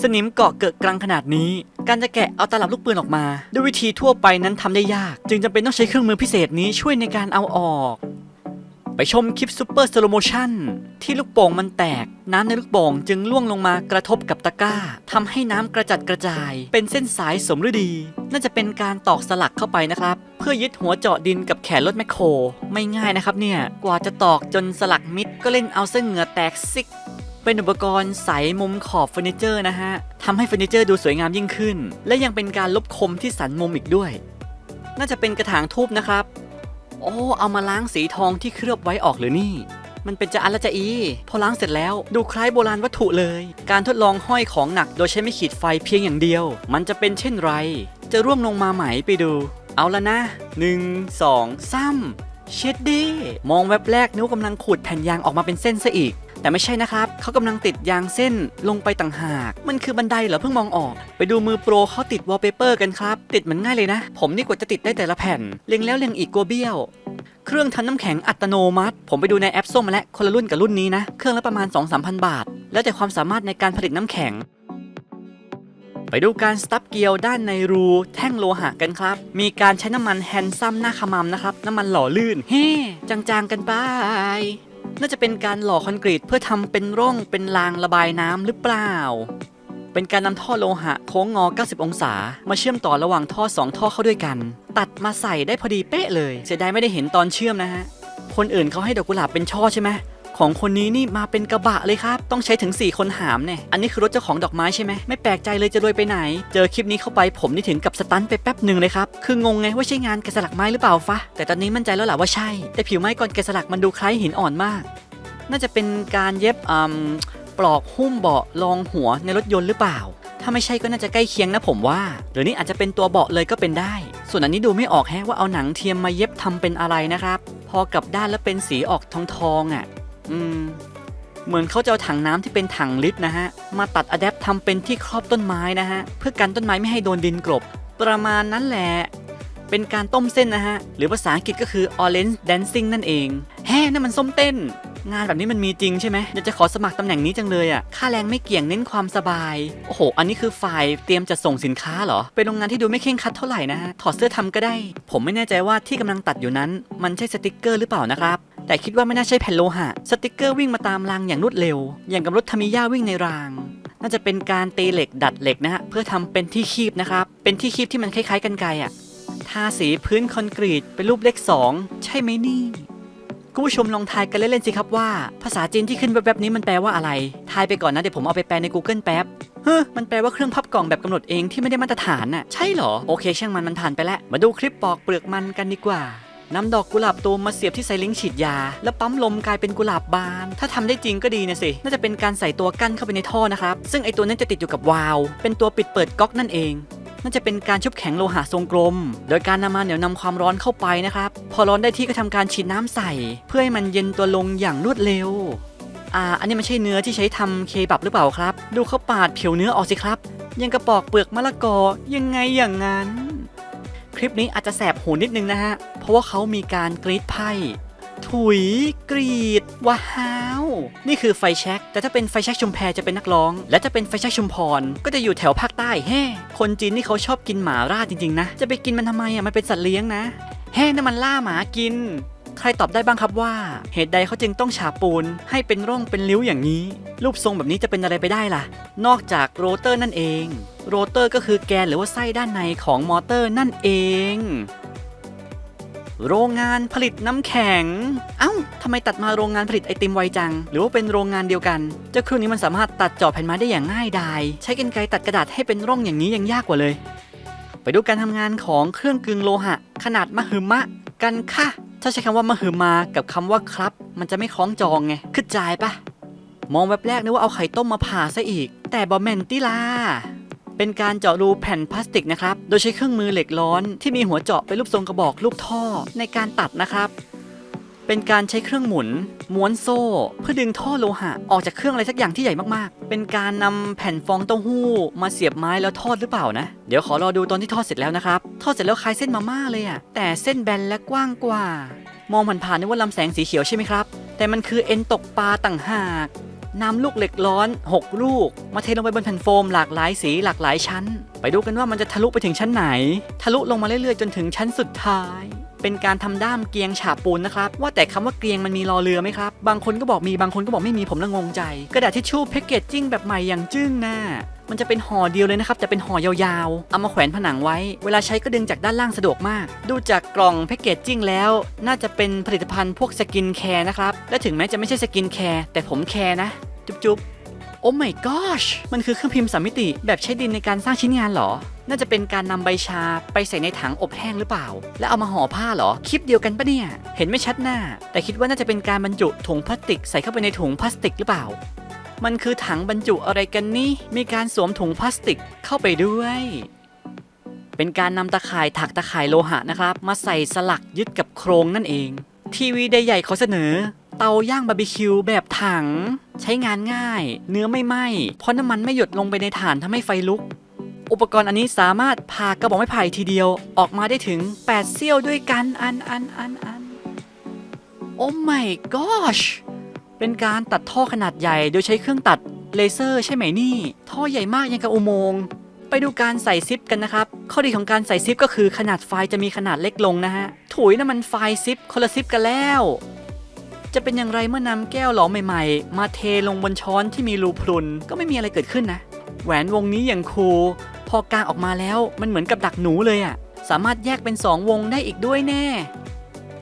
สนิมเกาะเกิดกลางขนาดนี้ การจะแกะเอาตลับลูกปืนออกมา ด้วยวิธีทั่วไปนั้นทำได้ยาก จึงจำเป็นต้องใช้เครื่องมือพิเศษนี้ช่วยในการเอาออก ไปชมคลิปซูเปอร์สโลโมชันที่ลูกโป่งมันแตก น้ำในลูกโป่งจึงล่วงลงมากระทบกับตะกร้าทำให้น้ำกระจัดกระจาย เป็นเส้นสายสมฤดี น่าจะเป็นการตอกสลักเข้าไปนะครับ เพื่อยึดหัวเจาะดินกับแขนรถแมคโคร ไม่ง่ายนะครับเนี่ย กว่าจะตอกจนสลักมิดก็เล่นเอาเส้นเหงื่อแตกซิก เป็นอุปกรณ์ใสมุมขอบเฟอร์นิเจอร์นะฮะทำให้เฟอร์นิเจอร์ดูสวยงามยิ่งขึ้น และยังเป็นการลบคมที่สันมุมอีกด้วย น่าจะเป็นกระถางทูบนะครับ โอ้เอามาล้างสีทองที่เคลือบไว้ออกหรือนี่ มันเป็นจะอันละจะอี พอล้างเสร็จแล้วดูคล้ายโบราณวัตถุเลย การทดลองห้อยของหนักโดยใช้ไม่ขีดไฟเพียงอย่างเดียว มันจะเป็นเช่นไร จะร่วงลงมาไหมไปดู เอาละนะหนึ่งสองสามเช็ดดีมองแวบแรกนิ้วกำลังขูดแผ่นยางออกมาเป็นเส้นซะอีก แต่ไม่ใช่นะครับเขากำลังติดยางเส้นลงไปต่างหาก มันคือบันไดเหรอเพิ่งมองออก ไปดูมือโปรเขาติดวอลเปเปอร์กันครับ ติดเหมือนง่ายเลยนะ ผมนี่กว่าจะติดได้แต่ละแผ่นเล็งแล้วเล็งอีกกลัวเบี้ยวเครื่องทำน้ำแข็งอัตโนมัติ ผมไปดูในแอปส้มมาแล้วคนละรุ่นกับรุ่นนี้นะ เครื่องละประมาณ 2-3,000 บาท แล้วแต่ความสามารถในการผลิตน้ำแข็ง ไปดูการสตับเกียวด้านในรูแท่งโลหะกันครับ มีการใช้น้ำมันแฮนซัมหน้าขมำนะครับ น้ำมันหล่อลื่น เฮ้ จางๆกันไป น่าจะเป็นการหล่อคอนกรีตเพื่อทำเป็นร่องเป็นรางระบายน้ำหรือเปล่า เป็นการนำท่อโลหะโค้งงอ 90 องศา มาเชื่อมต่อระหว่างท่อ 2 ท่อเข้าด้วยกัน ตัดมาใส่ได้พอดีเป๊ะเลย เสียดายไม่ได้เห็นตอนเชื่อมนะฮะ คนอื่นเขาให้ดอกกุหลาบเป็นช่อใช่ไหม ของคนนี้นี่มาเป็นกระบะเลยครับ ต้องใช้ถึง 4 คนหามเนี่ย อันนี้คือรถเจ้าของดอกไม้ใช่ไหม ไม่แปลกใจเลยจะรวยไปไหน เจอคลิปนี้เข้าไปผมนี่ถึงกับสตันไปแป๊บหนึ่งเลยครับ คืองงไงว่าใช่งานแกะสลักไม้หรือเปล่าฟะ แต่ตอนนี้มั่นใจแล้วแหละว่าใช่ แต่ผิวไม้ก่อนแกะสลักมันดูคล้ายหินอ่อนมาก น่าจะเป็นการเย็บอืมปลอกหุ้มเบาะรองหัวในรถยนต์หรือเปล่า ถ้าไม่ใช่ก็น่าจะใกล้เคียงนะผมว่า หรือนี่อาจจะเป็นตัวเบาะเลยก็เป็นได้ ส่วนอันนี้ดูไม่ออกแฮะว่าเอาหนังเทียมมาเย็บทำเป็นอะไรนะครับ พอกลับด้านแล้วเป็นสีออกทองทองๆอะ อืม เหมือนเขาจะเอาถังน้ำที่เป็นถังลิตรนะฮะ มาตัดอะแดปทำเป็นที่ครอบต้นไม้นะฮะ เพื่อกันต้นไม้ไม่ให้โดนดินกลบ ประมาณนั้นแหละ เป็นการต้มเส้นนะฮะ หรือภาษาอังกฤษก็คือ orange dancing นั่นเอง แฮ่นั่นมันส้มเต้น งานแบบนี้มันมีจริงใช่ไหมอยากจะขอสมัครตำแหน่งนี้จังเลยอะ่ะ ค่าแรงไม่เกี่ยงเน้นความสบาย โอ้โห อันนี้คือฝ่ายเตรียมจะส่งสินค้าเหรอ เป็นโรงงานที่ดูไม่เข่งคัดเท่าไหร่นะฮะ ถอดเสื้อทำก็ได้ ผมไม่แน่ใจว่าที่กำลังตัดอยู่นั้น มันใช่สติกเกอร์หรือเปล่านะครับ แต่คิดว่าไม่น่าใช่แผ่นโลหะ สติกเกอร์วิ่งมาตามรางอย่างรวดเร็ว อย่างกับรถทามิยาวิ่งในราง น่าจะเป็นการตีเหล็กดัดเหล็กนะฮะเพื่อทำเป็นที่คีบนะครับ เป็นที่คีบที่มันคล้ายๆกันไกรอะทาสีพื้นคอนกรีตเป็นรูปเลขสองใช่ไหมนี่คุณผู้ชมลองทายกันเล่นๆสิครับว่า ภาษาจีนที่ขึ้นแวบๆนี้มันแปลว่าอะไร ทายไปก่อนนะ เดี๋ยวผมเอาไปแปลใน Google แป๊บเฮ้ยมันแปลว่าเครื่องพับกล่องแบบกำหนดเองที่ไม่ได้มาตรฐานน่ะ ใช่เหรอ โอเคช่างมันมันผ่านไปแล้ว มาดูคลิปปอกเปลือกมันกันดีกว่า นำดอกกุหลาบตูมมาเสียบที่ไซลิงฉีดยา แล้วปั๊มลมกลายเป็นกุหลาบบาน ถ้าทำได้จริงก็ดีนะสิ น่าจะเป็นการใส่ตัวกั้นเข้าไปในท่อนะครับ ซึ่งไอตัวนั้นจะติดอยู่กับวาล์วเป็นตัวปิดเปิดก๊อกนั่นเองน่าจะเป็นการชุบแข็งโลหะทรงกลม โดยการนำมาเหนียวนำความร้อนเข้าไปนะครับ พอร้อนได้ที่ก็ทำการฉีดน้ำใส่ เพื่อให้มันเย็นตัวลงอย่างรวดเร็ว อ่า อันนี้ไม่ใช่เนื้อที่ใช้ทำเคบับหรือเปล่าครับ ดูเขาปาดผิวเนื้อออกสิครับ ยังกระปอกเปลือกมะละกอ ยังไงอย่างนั้น ลิปนี้อาจจะแสบหูนิดนึงนะฮะ เพราะว่าเขามีการกรีดไพ่ ถุยกรีดว้าวนี่คือไฟแช็กแต่ถ้าเป็นไฟแช็กชุมแพจะเป็นนักร้อง และถ้าเป็นไฟแช็กชุมพร ก็จะอยู่แถวภาคใต้แฮ่คนจีนนี่เขาชอบกินหมาล่าจริงๆนะ จะไปกินมันทำไมอะมันเป็นสัตว์เลี้ยงนะ แฮ่นั่นมันล่าหมากิน ใครตอบได้บ้างครับว่า เหตุใดเขาจึงต้องฉาบปูน ให้เป็นร่องเป็นริ้วอย่างนี้ รูปทรงแบบนี้จะเป็นอะไรไปได้ล่ะ นอกจากโรเตอร์นั่นเอง โรเตอร์ก็คือแกนหรือว่าไส้ด้านในของมอเตอร์นั่นเอง โรงงานผลิตน้ำแข็ง เอ้าทำไมตัดมาโรงงานผลิตไอติมไวจัง หรือว่าเป็นโรงงานเดียวกัน เจ้าเครื่องนี้มันสามารถตัดเจาะแผ่นไม้ได้อย่างง่ายดาย ใช้กรรไกรตัดกระดาษให้เป็นร่องอย่างนี้ยังยากกว่าเลย ไปดูการทำงานของเครื่องกึ่งโลหะ ขนาดมหึมะกันค่ะ ถ้าใช้คำว่ามหึมากับคำว่าครับ มันจะไม่คล้องจองไงขึ้นใจายปะมองแบบแรกนึกว่าเอาไข่ต้มมาผ่าซะอีก แต่บอแมนติลา เป็นการเจาะรูแผ่นพลาสติกนะครับ โดยใช้เครื่องมือเหล็กร้อนที่มีหัวเจาะเป็นรูปทรงกระบอกรูปท่อในการตัดนะครับ เป็นการใช้เครื่องหมุน ม้วนโซ่ เพื่อดึงท่อโลหะออกจากเครื่องอะไรสักอย่างที่ใหญ่มากๆ เป็นการนำแผ่นฟองเต้าหู้ มาเสียบไม้แล้วทอดหรือเปล่านะ เดี๋ยวขอรอดูตอนที่ทอดเสร็จแล้วนะครับ ทอดเสร็จแล้วคล้ายเส้นมาม่าเลยอะแต่เส้นแบนและกว้างกว่า มองผ่านๆนึกว่าลำแสงสีเขียวใช่ไหมครับ แต่มันคือเอ็นตกปลาต่างหาก นำลูกเหล็กร้อน 6 ลูก มาเทลงไปบนแผ่นโฟมหลากหลายสีหลากหลายชั้น ไปดูกันว่ามันจะทะลุไปถึงชั้นไหน ทะลุลงมาเรื่อยๆ จนถึงชั้นสุดท้าย เป็นการทำด้ามเกียงฉาบปูนนะครับ ว่าแต่คำว่าเกียงมันมีรอเรือไหมครับ บางคนก็บอกมีบางคนก็บอกไม่มีผมละงงใจ กระดาษทิชชู่แพ็กเกจจิ้งแบบใหม่อย่างจึ้งหน้า มันจะเป็นห่อเดียวเลยนะครับแต่เป็นห่อยาวๆ เอามาแขวนผนังไว้ เวลาใช้ก็ดึงจากด้านล่างสะดวกมาก ดูจากกล่องแพ็กเกจจิ้งแล้ว น่าจะเป็นผลิตภัณฑ์พวกสกินแคร์นะครับ และถึงแม้จะไม่ใช่สกินแคร์แต่ผมแคร์นะ จุ๊บๆ โอ้ my gosh มันคือเครื่องพิมพ์สามมิติแบบใช้ดินในการสร้างชิ้นงานเหรอ น่าจะเป็นการนำใบชาไปใส่ในถังอบแห้งหรือเปล่า แล้วเอามาห่อผ้าเหรอ คลิปเดียวกันปะเนี่ย เห็นไม่ชัดหน้า แต่คิดว่าน่าจะเป็นการบรรจุถุงพลาสติกใส่เข้าไปในถุงพลาสติกหรือเปล่า มันคือถังบรรจุอะไรกันนี่ มีการสวมถุงพลาสติกเข้าไปด้วย เป็นการนำตะข่ายถักตะข่ายโลหะนะครับ มาใส่สลักยึดกับโครงนั่นเอง ทีวีใหญ่ๆขอเสนอ เตาย่างบาร์บีคิวแบบถัง ใช้งานง่าย เนื้อไม่ไหม้เพราะน้ำมันไม่หยดลงไปในถ่านทำให้ไฟลุก อุปกรณ์อันนี้สามารถผ่ากระบอกไม้ไผ่ทีเดียวออกมาได้ถึง 8 เซี่ยวด้วยกันอันอันอันอันโอ้ my gosh เป็นการตัดท่อขนาดใหญ่โดยใช้เครื่องตัดเลเซอร์ใช่ไหมนี่ ท่อใหญ่มากยังกับอุโมงค์ไปดูการใส่ซิปกันนะครับ ข้อดีของการใส่ซิปก็คือขนาดไฟล์จะมีขนาดเล็กลงนะฮะ ถุยน้ำมันไฟล์ซิปคนละซิปกันแล้ว จะเป็นอย่างไรเมื่อนำแก้วหลอมใหม่ๆ มาเทลงบนช้อนที่มีรูพรุนก็ไม่มีอะไรเกิดขึ้นนะ แหวนวงนี้อย่างคูลพอกางออกมาแล้วมันเหมือนกับดักหนูเลยอะ่ะ สามารถแยกเป็น 2 วงได้อีกด้วยแน่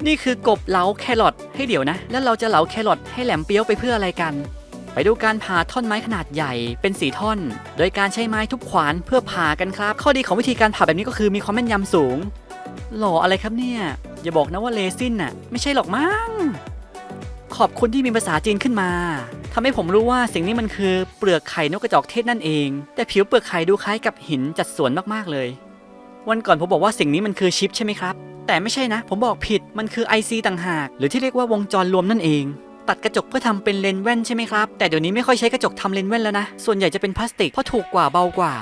นี่คือกบเหลาแครอทให้เดี๋ยวนะ แล้วเราจะเหลาแครอทให้แหลมเปี้ยวไปเพื่ออะไรกัน ไปดูการผ่าท่อนไม้ขนาดใหญ่เป็นสีท่อน โดยการใช้ไม้ทุบขวานเพื่อผ่ากันครับ ข้อดีของวิธีการผ่าแบบนี้ก็คือมีความแม่นยำสูง หล่ออะไรครับเนี่ย อย่าบอกนะว่าเลซินน่ะ ไม่ใช่หรอกมั้งขอบคุณที่มีภาษาจีนขึ้นมาทำให้ผมรู้ว่าสิ่งนี้มันคือเปลือกไข่นกกระจอกเทศนั่นเอง แต่ผิวเปลือกไข่ดูคล้ายกับหินจัดสวนมากๆเลย วันก่อนผมบอกว่าสิ่งนี้มันคือชิปใช่ไหมครับ แต่ไม่ใช่นะ ผมบอกผิดมันคือ IC ต่างหาก หรือที่เรียกว่าวงจรรวมนั่นเอง ตัดกระจกเพื่อทำเป็นเลนส์แว่นใช่ไหมครับ แต่เดี๋ยวนี้ไม่ค่อยใช้กระจกทำเลนส์แว่นแล้วนะ ส่วนใหญ่จะเป็นพลาสติกเพราะถูกกว่าเบากว่า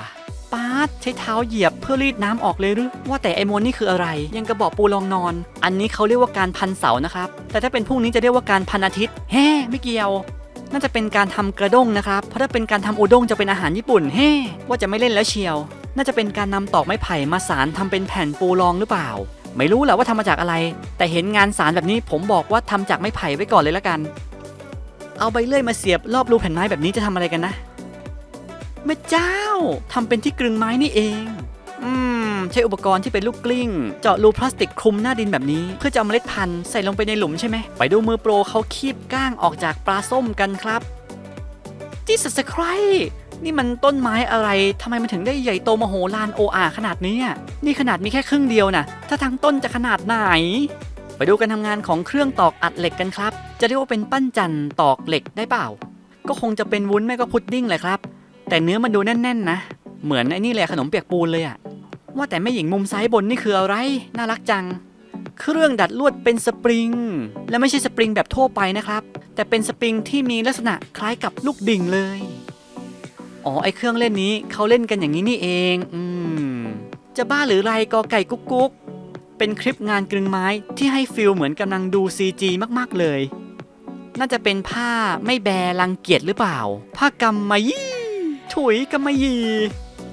ป๊าดใช้เท้าเหยียบเพื่อรีดน้ำออกเลยหรือ ว่าแต่ไอมวนนี่คืออะไร ยังกระบอกปูรองนอน อันนี้เขาเรียกว่าการพันเสานะครับ แต่ถ้าเป็นพรุ่งนี้จะเรียกว่าการพันอาทิตย์แฮ่ไม่เกี่ยวน่าจะเป็นการทำกระด้งนะครับ เพราะถ้าเป็นการทำอุด้งจะเป็นอาหารญี่ปุ่นเฮ้ว่าจะไม่เล่นแล้วเชียว น่าจะเป็นการนำตอกไม้ไผ่มาสารทำเป็นแผ่นปูรองหรือเปล่า ไม่รู้แหละว่าทำมาจากอะไร แต่เห็นงานสารแบบนี้ผมบอกว่าทำจากไม้ไผ่ไว้ก่อนเลยละกัน เอาใบเลื่อยมาเสียบรอบรูแผ่นไม้แบบนี้จะทำอะไรกันนะแม่เจ้าทำเป็นที่กลึงไม้นี่เอง อืม ใช้อุปกรณ์ที่เป็นลูกกลิ้ง เจาะรูพลาสติกคลุมหน้าดินแบบนี้ เพื่อจะเอาเมล็ดพันธุ์ใส่ลงไปในหลุมใช่ไหม ไปดูมือโปรเขาคีบก้างออกจากปลาส้มกันครับจิสัสคร นี่มันต้นไม้อะไรทำไมมันถึงได้ใหญ่โตมโหฬารโออาขนาดนี้นี่ขนาดมีแค่ครึ่งเดียวนะถ้าทั้งต้นจะขนาดไหน ไปดูการทำงานของเครื่องตอกอัดเหล็กกันครับ จะเรียกว่าเป็นปั้นจันตอกเหล็กได้เปล่า ก็คงจะเป็นวุ้นแม่ก็พุดดิ้งเลยครับ แต่เนื้อมันดูแน่น ๆ นะ เหมือนไอ้นี่แหละขนมเปียกปูนเลยอะว่าแต่แม่หญิงมุมซ้ายบนนี่คืออะไร น่ารักจัง เครื่องดัดลวดเป็นสปริง และไม่ใช่สปริงแบบทั่วไปนะครับ แต่เป็นสปริงที่มีลักษณะคล้ายกับลูกดิ่งเลย อ๋อไอเครื่องเล่นนี้เขาเล่นกันอย่างนี้นี่เอง อืม จะบ้าหรือไรกอไก่กุ๊กกุ๊กเป็นคลิปงานกลึงไม้ที่ให้ฟิลเหมือนกำลังดู CG มากๆเลย น่าจะเป็นผ้าไม่แบรังเกียจหรือเปล่า ผ้ากำมะยี่ถุยกำมะยี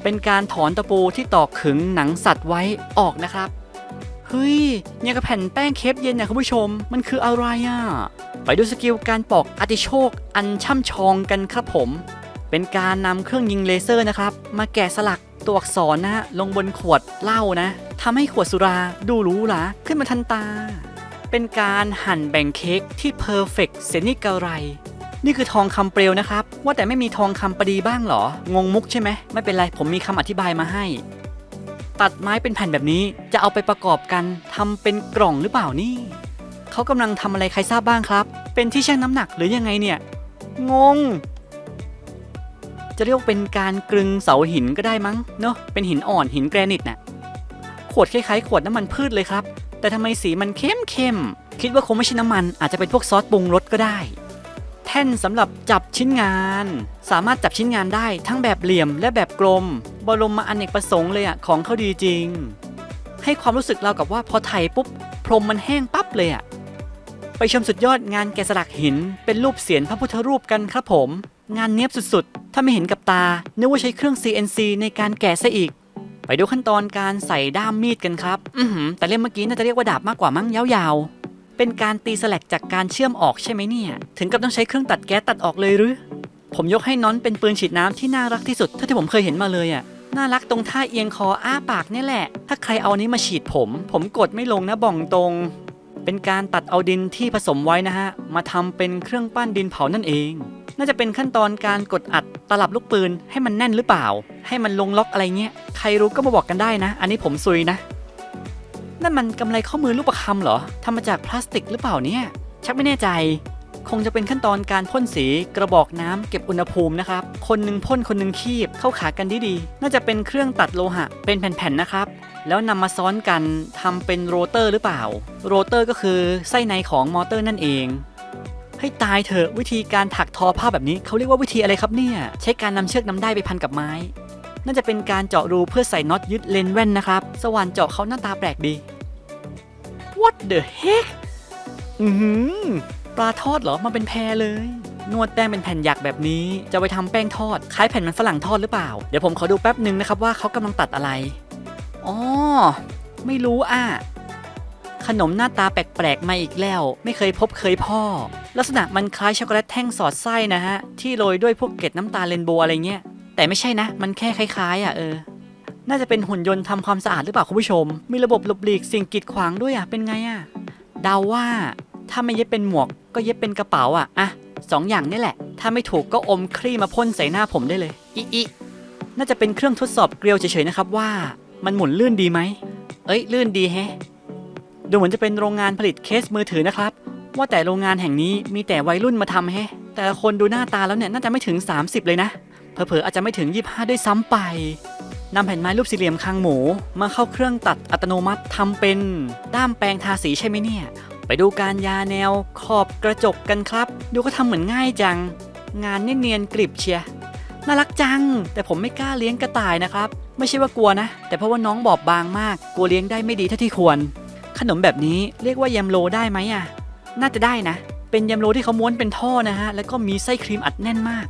เป็นการถอนตะปูที่ตอกขึงหนังสัตว์ไว้ออกนะครับ เฮ้ยเนี่ยกับแผ่นแป้งเคฟเย็นนะคุณผู้ชม มันคืออะไรอะ ไปดูสกิลการปอกอติโชกอันช่ำชองกันครับผม เป็นการนำเครื่องยิงเลเซอร์นะครับ มาแกะสลักตัวอักษรนะฮะลงบนขวดเหล้านะทำให้ขวดสุราดูหรูหราขึ้นมาทันตา เป็นการหั่นแบ่งเค้กที่เพอร์เฟกต์เซนิกะไร นี่คือทองคำเปลวนะครับ ว่าแต่ไม่มีทองคำประดีบ้างเหรอ งงมุกใช่ไหม ไม่เป็นไร ผมมีคำอธิบายมาให้ ตัดไม้เป็นแผ่นแบบนี้จะเอาไปประกอบกันทำเป็นกล่องหรือเปล่านี่ เขากำลังทำอะไรใครทราบบ้างครับ เป็นที่ชั่งน้ำหนักหรือยังไงเนี่ย งง จะเรียกเป็นการกลึงเสาหินก็ได้มั้งเนาะเป็นหินอ่อนหินแกรนิตน่ะขวดคล้ายๆขวดน้ำมันพืชเลยครับ แต่ทำไมสีมันเข้มเข้มๆคิดว่าคงไม่ใช่น้ำมัน อาจจะเป็นพวกซอสปรุงรสก็ได้ แท่นสำหรับจับชิ้นงาน สามารถจับชิ้นงานได้ทั้งแบบเหลี่ยมและแบบกลม บรมมาอเนกประสงค์เลยอะของเขาดีจริง ให้ความรู้สึกเรากับว่าพอไถปุ๊บ พรมมันแห้งปั๊บเลยอะไปชมสุดยอดงานแกะสลักหิน เป็นรูปเสียนพระพุทธรูปกันครับผม งานเนี้ยบสุดๆ ถ้าไม่เห็นกับตานึกว่าใช้เครื่อง CNC ในการแกะซะอีก ไปดูขั้นตอนการใส่ด้ามมีดกันครับ อือหือแต่เล่มเมื่อกี้น่าจะเรียกว่าดาบมากกว่ามั้งยาวๆ เป็นการตีสลักจากการเชื่อมออกใช่ไหมเนี่ย ถึงกับต้องใช้เครื่องตัดแก๊สตัดออกเลยหรือ ผมยกให้น้อนเป็นปืนฉีดน้ำที่น่ารักที่สุดเท่าที่ผมเคยเห็นมาเลยอะ่ะน่ารักตรงท่าเอียงคออ้าปากนี่แหละ ถ้าใครเอาอันนี้มาฉีดผม ผมกดไม่ลงนะบ่องตรง เป็นการตัดเอาดินที่ผสมไว้นะฮะ มาทำเป็นเครื่องปั้นดินเผานั่นเอง น่าจะเป็นขั้นตอนการกดอัดตลับลูกปืนให้มันแน่นหรือเปล่า ให้มันลงล็อกอะไรเงี้ย ใครรู้ก็มาบอกกันได้นะ อันนี้ผมซุยนะ นั่นมันกำไรข้อมือลูกประคำเหรอทำมาจากพลาสติกหรือเปล่าเนี่ย ชักไม่แน่ใจ คงจะเป็นขั้นตอนการพ่นสีกระบอกน้ำเก็บอุณหภูมินะครับ คนหนึ่งพ่นคนหนึ่งคีบเข้าขากันดีๆ น่าจะเป็นเครื่องตัดโลหะ เป็นแผ่นๆนะครับแล้วนำมาซ้อนกันทำเป็นโรเตอร์หรือเปล่า โรเตอร์ก็คือไส้ในของมอเตอร์นั่นเอง ให้ตายเถอะวิธีการถักทอผ้าแบบนี้เขาเรียกว่าวิธีอะไรครับเนี่ย ใช้การนำเชือกนำได้ไปพันกับไม้ น่าจะเป็นการเจาะรูเพื่อใส่น็อตยึดเลนแว่นนะครับ สว่านเจาะเขาหน้าตาแปลกดี What the heck อือหือปลาทอดเหรอมาเป็นแพรเลย นวดแป้งเป็นแผ่นหยักแบบนี้ จะไปทำแป้งทอดคล้ายแผ่นมันฝรั่งทอดหรือเปล่า เดี๋ยวผมขอดูแป๊บหนึ่งนะครับว่าเขากำลังตัดอะไรอ๋อไม่รู้อะ ขนมหน้าตาแปลกๆมาอีกแล้ว ไม่เคยพบเคยพ่อ ลักษณะมันคล้ายช็อกโกแลตแท่งสอดไส้นะฮะ ที่โรยด้วยพวกเกล็ดน้ำตาลเรนโบว์อะไรเงี้ย แต่ไม่ใช่นะ มันแค่คล้ายๆ อะเออ น่าจะเป็นหุ่นยนต์ทำความสะอาดหรือเปล่าคุณผู้ชม มีระบบหลบหลีกสิ่งกีดขวางด้วยอะเป็นไงอะเดาว่าถ้าไม่เย็บเป็นหมวก ก็เย็บเป็นกระเป๋าอะอะสองอย่างนี่แหละ ถ้าไม่ถูกก็อมครีมมาพ่นใส่หน้าผมได้เลยอีอีน่าจะเป็นเครื่องทดสอบเกลียวเฉยๆนะครับว่า มันหมุนลื่นดีไหม เอ้ยลื่นดีแฮะ ดูเหมือนจะเป็นโรงงานผลิตเคสมือถือนะครับ ว่าแต่โรงงานแห่งนี้มีแต่วัยรุ่นมาทำแฮะ แต่ละคนดูหน้าตาแล้วเนี่ยน่าจะไม่ถึง 30 เลยนะ เผลอๆอาจจะไม่ถึง 25 ด้วยซ้ำไปนำแผ่นไม้รูปสี่เหลี่ยมคางหมู มาเข้าเครื่องตัดอัตโนมัติทำเป็นด้ามแปรงทาสีใช่ไหมเนี่ย ไปดูการยาแนวขอบกระจกกันครับ ดูก็ทำเหมือนง่ายจัง งานเนียนๆกริบเชียน่ารักจัง แต่ผมไม่กล้าเลี้ยงกระต่ายนะครับ ไม่ใช่ว่ากลัวนะ แต่เพราะว่าน้องบอบบางมาก กลัวเลี้ยงได้ไม่ดีเท่าที่ควร ขนมแบบนี้เรียกว่าแยมโลได้ไหมอะ น่าจะได้นะ เป็นแยมโลที่เขาม้วนเป็นท่อนะฮะ แล้วก็มีไส้ครีมอัดแน่นมาก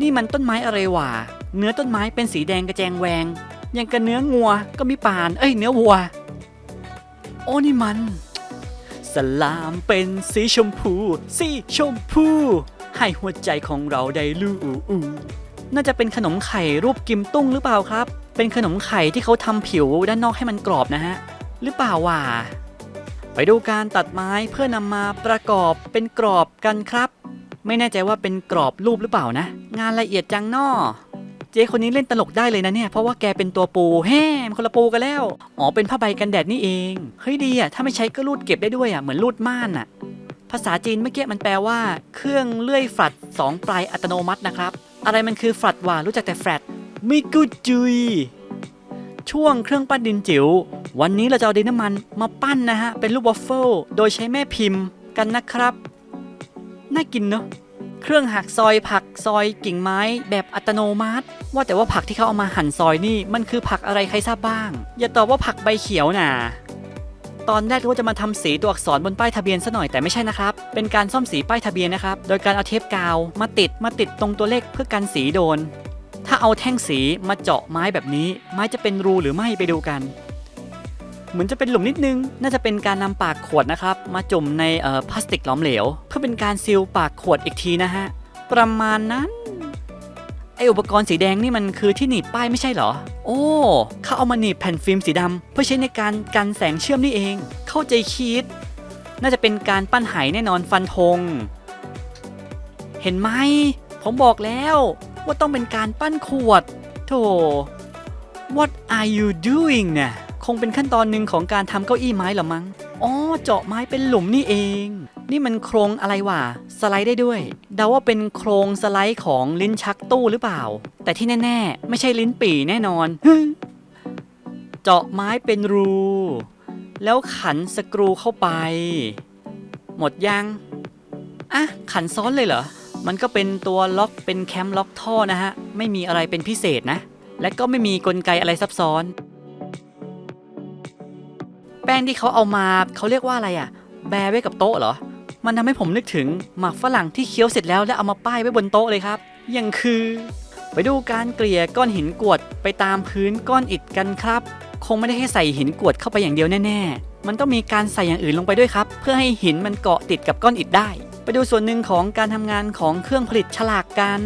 นี่มันต้นไม้อะไรวะ เนื้อต้นไม้เป็นสีแดงกระแจงแวง ยังกับเนื้องัวก็มีปาน เอ้ย เนื้อวัว โอ้นี่มัน สลามเป็นสีชมพู สีชมพู ให้หัวใจของเราได้ลู่อูน่าจะเป็นขนมไข่รูปกิมตุ้งหรือเปล่าครับ เป็นขนมไข่ที่เขาทำผิวด้านนอกให้มันกรอบนะฮะ หรือเปล่าวะไปดูการตัดไม้เพื่อนำมาประกอบเป็นกรอบกันครับ ไม่แน่ใจว่าเป็นกรอบรูปหรือเปล่านะ งานละเอียดจังนอเจ๊คนนี้เล่นตลกได้เลยนะเนี่ย เพราะว่าแกเป็นตัวปูแฮ่มันคนละปูกันแล้ว อ๋อ เป็นผ้าใบกันแดดนี่เอง เฮ้ยดีอะ ถ้าไม่ใช้ก็รูดเก็บได้ด้วยอะ เหมือนรูดม่านอะ ภาษาจีนเมื่อกี้มันแปลว่า เครื่องเลื่อยฝัดสองปลายอัตโนมัตินะครับ อะไรมันคือฝัดวะรู้จักแต่แฟลตมิกุจุย ช่วงเครื่องปั้นดินจิ๋ว วันนี้เราจะเอาดินน้ำมันมาปั้นนะฮะ เป็นรูปวอฟเฟิลโดยใช้แม่พิมพ์กันนะครับ น่ากินเนอะเครื่องหักซอยผักซอยกิ่งไม้แบบอัตโนมัติ ว่าแต่ว่าผักที่เขาเอามาหั่นซอยนี่มันคือผักอะไรใครทราบบ้าง อย่าตอบว่าผักใบเขียวนะตอนแรกว่าจะมาทำสีตัวอักษรบนป้ายทะเบียนซะหน่อยแต่ไม่ใช่นะครับ เป็นการซ่อมสีป้ายทะเบียนนะครับ โดยการเอาเทปกาวมาติดมาติดตรงตัวเลขเพื่อกันสีโดน ถ้าเอาแท่งสีมาเจาะไม้แบบนี้ ไม้จะเป็นรูหรือไม่ไปดูกัน เหมือนจะเป็นหลุมนิดนึง น่าจะเป็นการนำปากขวดนะครับ มาจุ่มในเอ่อพลาสติกหลอมเหลว เพื่อเป็นการซีลปากขวดอีกทีนะฮะ ประมาณนั้น ไออุปกรณ์สีแดงนี่มันคือที่หนีบป้ายไม่ใช่เหรอ โอ้เขาเอามาหนีบแผ่นฟิล์มสีดำเพื่อใช้ในการกันแสงเชื่อมนี่เอง เข้าใจคิด น่าจะเป็นการปั้นไหแน่นอนฟันธง เห็นไหม ผมบอกแล้วว่าต้องเป็นการปั้นขวดโธ่ What are you doing เนี่ย คงเป็นขั้นตอนหนึ่งของการทำเก้าอี้ไม้เหรอมั้ง อ๋อ เจาะไม้เป็นหลุมนี่เอง นี่มันโครงอะไรวะ สไลด์ได้ด้วย เดาว่าเป็นโครงสไลด์ของลิ้นชักตู้หรือเปล่า แต่ที่แน่ ๆ ไม่ใช่ลิ้นปี่แน่นอน เจาะไม้เป็นรู แล้วขันสกรูเข้าไป หมดยัง อะ ขันซ้อนเลยเหรอ มันก็เป็นตัวล็อกเป็นแคมล็อกท่อนะฮะ ไม่มีอะไรเป็นพิเศษนะ และก็ไม่มีกลไกอะไรซับซ้อน แป้งที่เขาเอามาเขาเรียกว่าอะไรอะ่ะ แบไว้กับโต๊ะเหรอ มันทำให้ผมนึกถึงหมากฝรั่งที่เคี้ยวเสร็จแล้วแล้วเอามาป้ายไว้บนโต๊ะเลยครับยังคือ ไปดูการเกลี่ยก้อนหินกรวดไปตามพื้นก้อนอิฐกันครับ คงไม่ได้แค่ใส่หินกรวดเข้าไปอย่างเดียวแน่ ๆ มันต้องมีการใส่อย่างอื่นลงไปด้วยครับ เพื่อให้หินมันเกาะติดกับก้อนอิฐได้ ไปดูส่วนหนึ่งของการทำงานของเครื่องผลิตฉลากกัน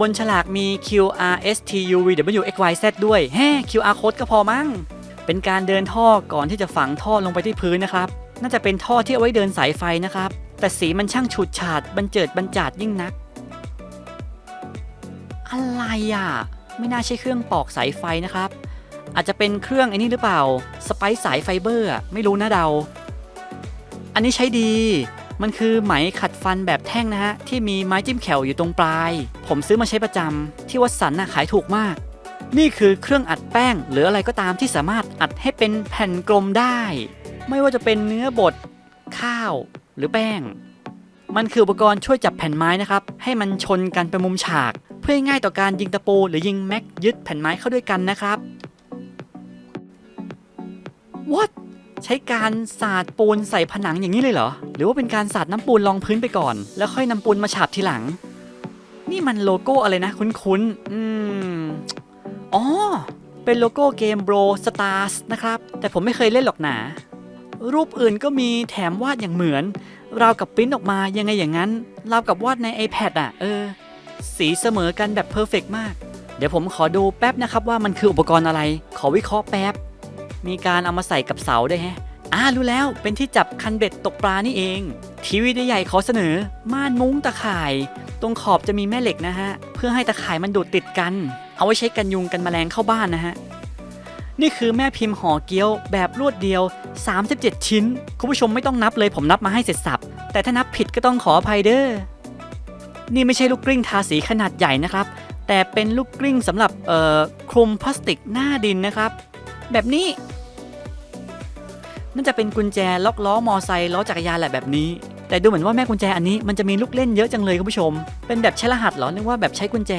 บนฉลากมี QR S T U V W X Y Z ด้วยแฮ่ QR code ก็พอมั้ง เป็นการเดินท่อก่อนที่จะฝังท่อลงไปที่พื้นนะครับ น่าจะเป็นท่อที่เอาไว้เดินสายไฟนะครับ แต่สีมันช่างฉูดฉาดบันเจิดบันจาดยิ่งนัก อะไรอะ ไม่น่าใช่เครื่องปอกสายไฟนะครับ อาจจะเป็นเครื่องไอ้นี่หรือเปล่า สไปซ์สายไฟเบอร์อะไม่รู้นะเดา อันนี้ใช้ดี มันคือไหมขัดฟันแบบแท่งนะฮะที่มีไม้จิ้มแขวอยู่ตรงปลาย ผมซื้อมาใช้ประจำที่วัดสันน่ะขายถูกมาก นี่คือเครื่องอัดแป้ง หรืออะไรก็ตามที่สามารถอัดให้เป็นแผ่นกลมได้ ไม่ว่าจะเป็นเนื้อบด ข้าว หรือแป้ง มันคืออุปกรณ์ช่วยจับแผ่นไม้นะครับ ให้มันชนกันเป็นมุมฉาก เพื่อง่ายต่อการยิงตะปูหรือยิงแม็กยึดแผ่นไม้เข้าด้วยกันนะครับ What ใช้การสาดปูนใส่ผนังอย่างนี้เลยเหรอ หรือว่าเป็นการสาดน้ำปูนรองพื้นไปก่อน แล้วค่อยนำปูนมาฉาบทีหลัง นี่มันโลโก้อะไรนะ คุ้นๆ อืม อ๋อ เป็นโลโก้เกม Bro Stars นะครับ แต่ผมไม่เคยเล่นหรอกหนา รูปอื่นก็มีแถมวาดอย่างเหมือน ราวกับปริ้นออกมายังไงอย่างนั้น ราวกับวาดใน iPad อะ เออ สีเสมอกันแบบเพอร์เฟกมาก เดี๋ยวผมขอดูแป๊บนะครับว่ามันคืออุปกรณ์อะไร ขอวิเคราะห์แป๊บ มีการเอามาใส่กับเสาด้วยแฮะอ่ารู้แล้วเป็นที่จับคันเบ็ดตกปลานี่เอง ทีวีใหญ่ขอเสนอ ม่านมุ้งตะข่าย ตรงขอบจะมีแม่เหล็กนะฮะ เพื่อให้ตะข่ายมันดูดติดกัน เอาไว้ใช้กันยุงกันแมลงเข้าบ้านนะฮะ นี่คือแม่พิมพ์ห่อเกี๊ยวแบบรวดเดียว 37 ชิ้น คุณผู้ชมไม่ต้องนับเลยผมนับมาให้เสร็จสับ แต่ถ้านับผิดก็ต้องขออภัยเด้อ นี่ไม่ใช่ลูกกลิ้งทาสีขนาดใหญ่นะครับ แต่เป็นลูกกลิ้งสำหรับเอ่อคลุมพลาสติกหน้าดินนะครับ แบบนี้น่าจะเป็นกุญแจล็อกล้อมอไซค์ล้อจักรยานแหละแบบนี้ แต่ดูเหมือนว่าแม่กุญแจอันนี้มันจะมีลูกเล่นเยอะจังเลยคุณผู้ชม เป็นแบบใช้รหัสเหรอนึกว่าแบบใช้กุญแจ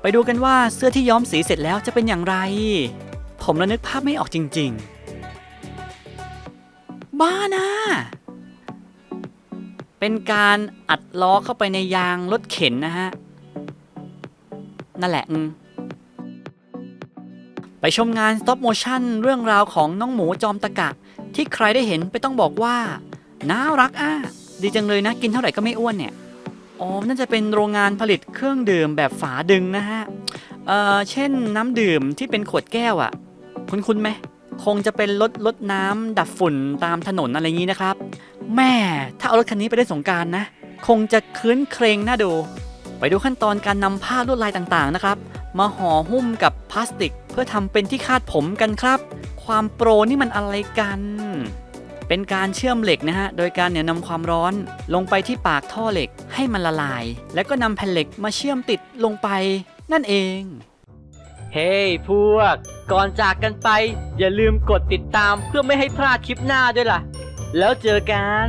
ไปดูกันว่าเสื้อที่ย้อมสีเสร็จแล้วจะเป็นอย่างไร ผมระนึกภาพไม่ออกจริง ๆ บ้านะ เป็นการอัดล้อเข้าไปในยางรถเข็นนะฮะ นั่นแหละไปชมงาน stop motion เรื่องราวของน้องหมูจอมตะกะ ที่ใครได้เห็นไปต้องบอกว่า น่ารักอะ ดีจังเลยนะ กินเท่าไหร่ก็ไม่อ้วนเนี่ย อ๋อ น่าจะเป็นโรงงานผลิตเครื่องดื่มแบบฝาดึงนะฮะ เอ่อ เช่นน้ำดื่มที่เป็นขวดแก้วอะ่ะ คุ้นคุ้นไหม คงจะเป็นรถรถน้ำดับฝุ่นตามถนนอะไรอย่างนี้นะครับ แม่ ถ้าเอารถคันนี้ไปได้สงการนะ คงจะคืนเครงน่าดู ไปดูขั้นตอนการนำผ้าลวดลายต่างๆนะครับ มาห่อหุ้มกับพลาสติก เพื่อทำเป็นที่คาดผมกันครับ ความโปรนี่มันอะไรกัน เป็นการเชื่อมเหล็กนะฮะ โดยการเนี่ยนำความร้อนลงไปที่ปากท่อเหล็กให้มันละลาย แล้วก็นำแผ่นเหล็กมาเชื่อมติดลงไปนั่นเอง เฮ้ hey, พวก ก่อนจากกันไป อย่าลืมกดติดตามเพื่อไม่ให้พลาดคลิปหน้าด้วยล่ะ แล้วเจอกัน